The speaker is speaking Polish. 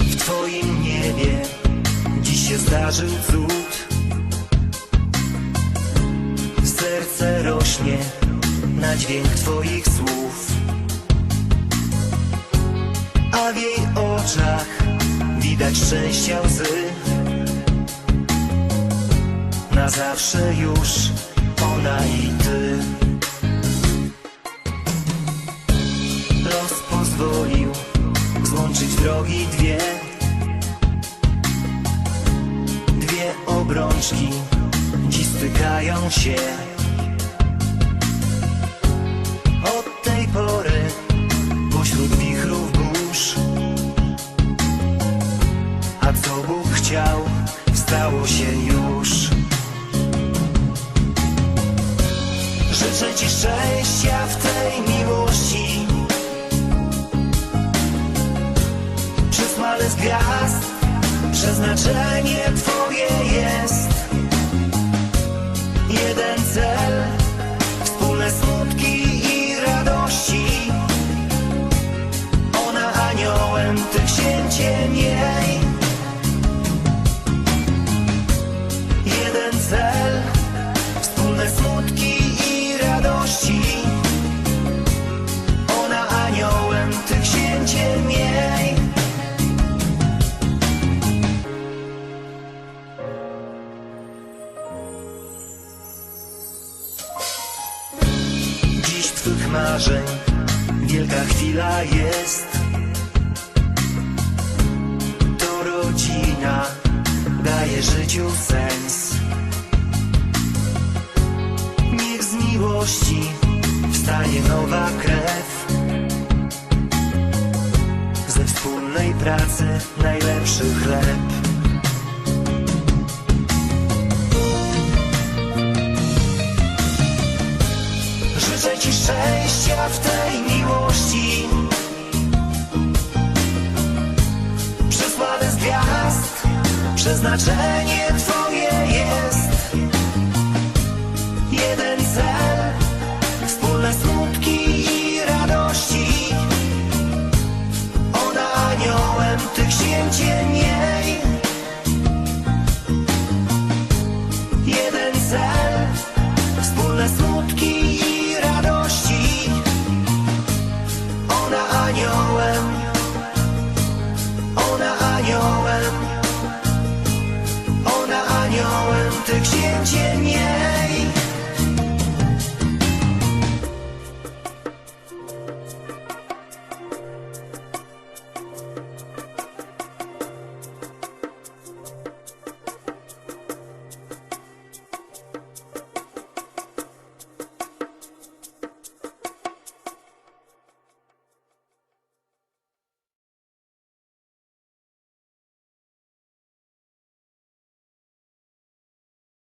W Twoim niebie dziś się zdarzył cud. Serce rośnie na dźwięk Twoich słów, a w jej oczach widać szczęścia łzy. Na zawsze już ona i ty. Się. Od tej pory pośród wichrów burz. A co Bóg chciał, stało się już. Życzę Ci szczęścia w tej miłości. Przez smalec gwiazd Przeznaczenie Twoje jest aniołem, Ty księciem jej Jeden cel Wspólne smutki i radości. Ona aniołem, Ty księciem jej Dziś twych marzeń wielka chwila jest rodzina daje życiu sens. Niech z miłości wstanie nowa krew. Ze wspólnej pracy najlepszy chleb. Szczęścia w tej miłości Przeznaczenie Twoje jest. Jeden cel Wspólne smutki i radości. Ona aniołem, Ty księciem jej Jeden cel